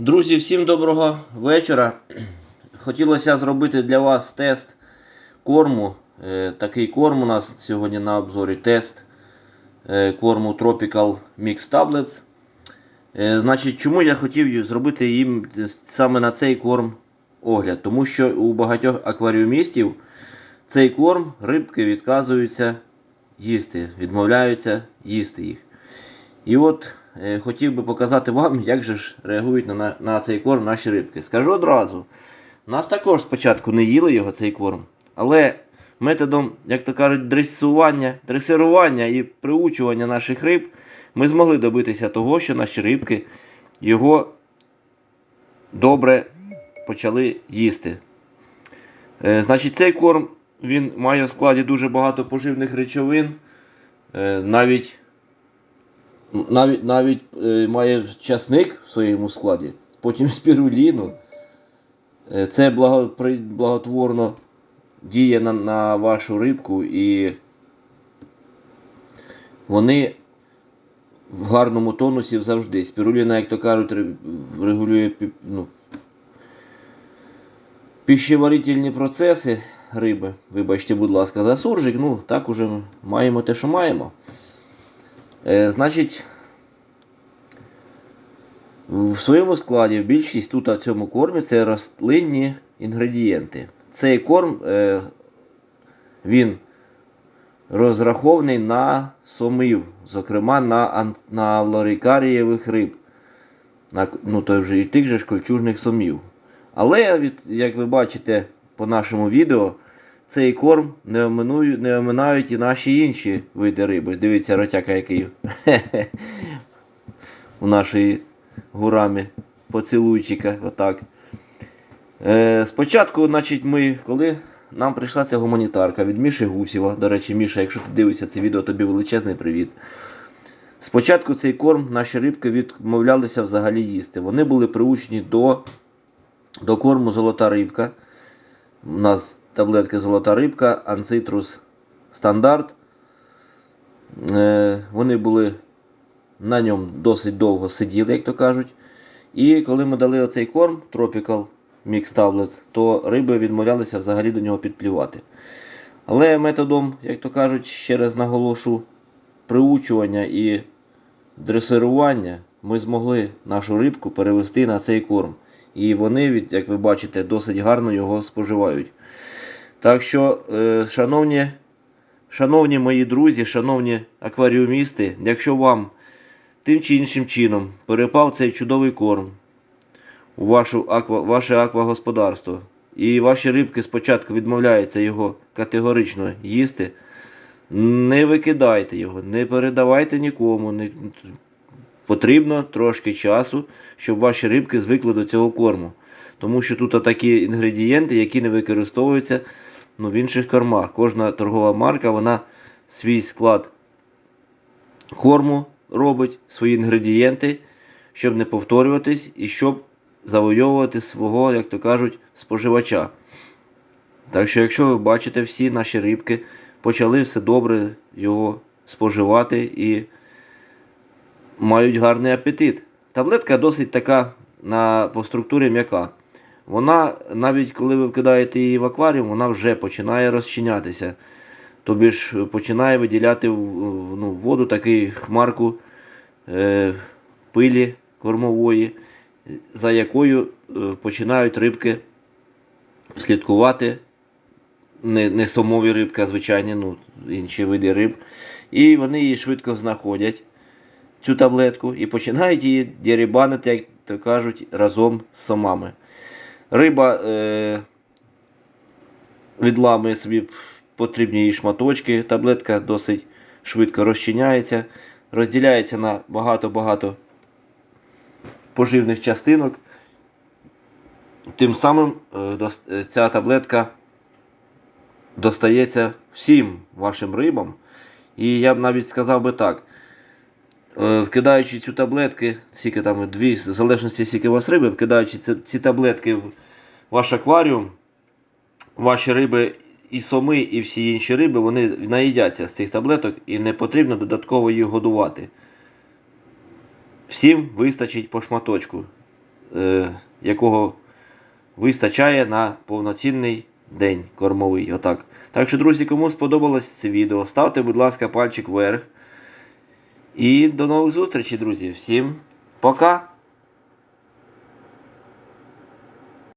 Друзі, всім доброго вечора. Хотілося зробити для вас тест корму. Е, Такий корм у нас сьогодні на обзорі тест е, корму Tropical Mix Tablets. Е, Значить, чому я хотів зробити їм саме на цей корм огляд? Тому що у багатьох акваріумістів цей корм рибки відказуються їсти, відмовляються їсти їх. І от хотів би показати вам, як же ж реагують на, на, на цей корм наші рибки. Скажу одразу, нас також спочатку не їли його цей корм, але методом, як то кажуть, дресування, дресирування і приучування наших риб ми змогли добитися того, що наші рибки його добре почали їсти. Е, значить, цей корм він має в складі дуже багато поживних речовин. Е, навіть навіть, навіть е, має часник в своєму складі, потім спіруліну. Е, це благо, благотворно діє на, на вашу рибку і вони в гарному тонусі завжди. Спіруліна, як то кажуть, регулює ну, пищеварительні процеси риби. Вибачте, будь ласка, за суржик. Ну, так уже маємо те, що маємо. Е, значить, в своєму складі більшість тут в цьому кормі це рослинні інгредієнти. Цей корм е, він розрахований на сомив, зокрема на, на лорикарієвих риб, на, ну, той вже і тих же ж кольчужних сомів. Але, як ви бачите по нашому відео, цей корм не, оминує, не оминають і наші інші види риби. Дивіться, ротяка який у нашої гурамі поцілуйчика. Отак. Е, спочатку, значить, ми, коли нам прийшла ця гуманітарка від Міші Гусєва, до речі, Міша, якщо ти дивишся це відео, тобі величезний привіт. Спочатку цей корм наші рибки відмовлялися взагалі їсти. Вони були приучені до, до корму золота рибка. У нас таблетки золота рибка, анцитрус стандарт. Е, вони були на ньому досить довго сиділи, як то кажуть. І коли ми дали оцей корм Tropical Mix Tablets, то риби відмовлялися взагалі до нього підплювати. Але методом, як то кажуть, ще раз наголошу, приучування і дресирування ми змогли нашу рибку перевести на цей корм. І вони, як ви бачите, досить гарно його споживають. Так що, е, шановні, шановні мої друзі, шановні акваріумісти, якщо вам тим чи іншим чином перепав цей чудовий корм у вашу аква, ваше аквагосподарство, і ваші рибки спочатку відмовляються його категорично їсти, не викидайте його, не передавайте нікому. Не... Потрібно трошки часу, щоб ваші рибки звикли до цього корму. Тому що тут такі інгредієнти, які не використовуються ну, в інших кормах. Кожна торгова марка вона свій склад корму робить, свої інгредієнти, щоб не повторюватись і щоб завойовувати свого, як то кажуть, споживача. Так що, якщо ви бачите, всі наші рибки почали все добре його споживати і мають гарний апетит. Таблетка досить така на, по структурі м'яка. Вона, навіть коли ви вкидаєте її в акваріум, вона вже починає розчинятися. Тобі ж починає виділяти в, ну, воду такий хмарку е, пилі кормової, за якою е, починають рибки слідкувати. Не, не сомові рибки, а звичайні, ну, інші види риб. І вони її швидко знаходять, цю таблетку, і починають її дерибанити, як то кажуть, разом з сомами. Риба е, відламує собі потрібні їй шматочки. Таблетка досить швидко розчиняється, розділяється на багато-багато поживних частинок. Тим самим е, е, ця таблетка достається всім вашим рибам. І я б навіть сказав би так. Е, Вкидаючи цю таблетки, скільки там дві, в залежності скільки у вас риби, вкидаючи ці, таблетки в ваш акваріум, ваші риби і соми, і всі інші риби, вони наїдяться з цих таблеток і не потрібно додатково їх годувати. Всім вистачить по шматочку. е, якого вистачає на повноцінний день кормовий. Отак. Так що, друзі, кому сподобалось це відео, ставте, будь ласка, пальчик вверх. І до нових зустрічей, друзі. Всім пока!